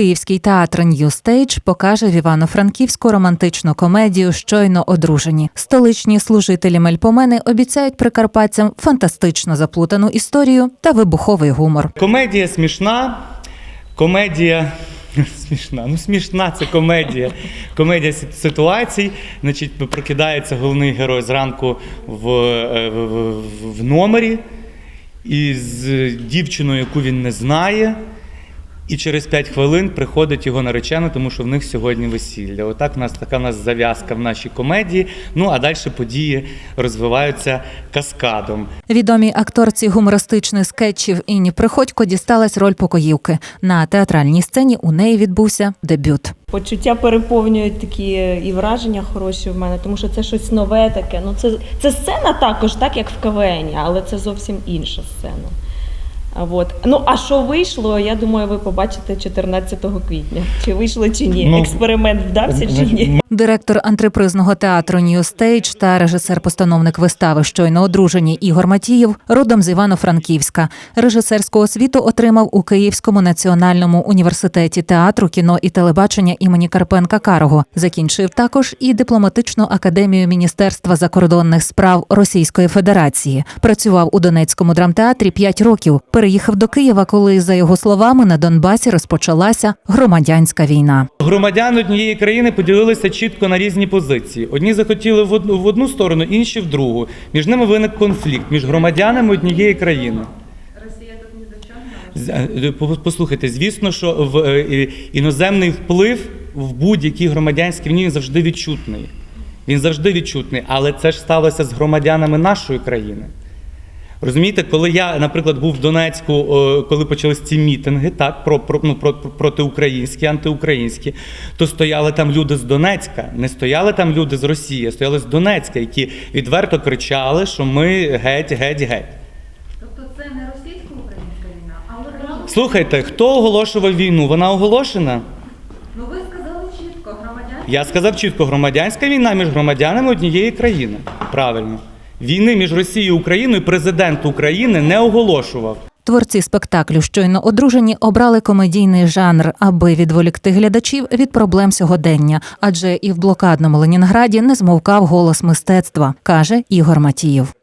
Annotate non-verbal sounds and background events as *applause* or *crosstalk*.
Київський театр New Stage покаже в Івано-Франківську романтичну комедію Щойно одружені. Столичні служителі Мельпомени обіцяють прикарпатцям фантастично заплутану історію та вибуховий гумор. Комедія смішна. Комедія. *laughs* Смішна, ну смішна це комедія. Комедія ситуацій. Значить, прокидається головний герой зранку в, е, в- в номері із дівчиною, яку він не знає. І через 5 хвилин приходить його наречена, тому що в них сьогодні весілля. Отак у нас така в нас зав'язка в нашій комедії. Ну а далі події розвиваються каскадом. Відомій акторці гумористичних скетчів Інні Приходько дісталась роль покоївки. На театральній сцені у неї відбувся дебют. Почуття переповнюють такі і враження хороші в мене, тому що це щось нове таке. Ну це, це сцена також, так як в КВН, але це зовсім інша сцена. А От. Ну а що вийшло, я думаю, ви побачите 14 квітня. Чи вийшло чи ні? Ну, Експеримент вдався чи ні? Директор антрепризного театру New Stage та режисер-постановник вистави щойно одружені Ігор Матієв родом з Івано-Франківська. Режисерську освіту отримав у Київському національному університеті театру, кіно і телебачення імені Карпенка Карого. Закінчив також і дипломатичну академію Міністерства закордонних справ Російської Федерації. Працював у Донецькому драмтеатрі 5 років. Переїхав до Києва, коли за його словами на Донбасі розпочалася громадянська війна. Громадяни однієї країни поділилися чітко на різні позиції. Одні захотіли в одну, сторону, інші в другу. Між ними виник конфлікт між громадянами однієї країни. До. Послухайте, звісно, що в е, е, іноземний вплив в будь-якій громадянській війні завжди відчутний. Він завжди відчутний, але це ж сталося з громадянами нашої країни. Розумієте, коли я, наприклад, був в Донецьку, е, коли почались ці мітинги, так, про, про, ну, про, про- протиукраїнські, антиукраїнські, то стояли там люди з Донецька, не стояли там люди з Росії, а стояли з Донецька, які відверто кричали, що ми геть, геть, геть. Тобто це не російсько-українська війна, а українська. Слухайте, хто оголошував війну? Вона оголошена? Ну ви сказали чітко, громадян. Я сказав чітко, громадянська війна між громадянами однієї країни. Правильно. Війни між Росією і Україною президент України не оголошував. Творці спектаклю щойно одружені обрали комедійний жанр, аби відволікти глядачів від проблем сьогодення. Адже і в блокадному Ленінграді не змовкав голос мистецтва, каже Ігор Матієв.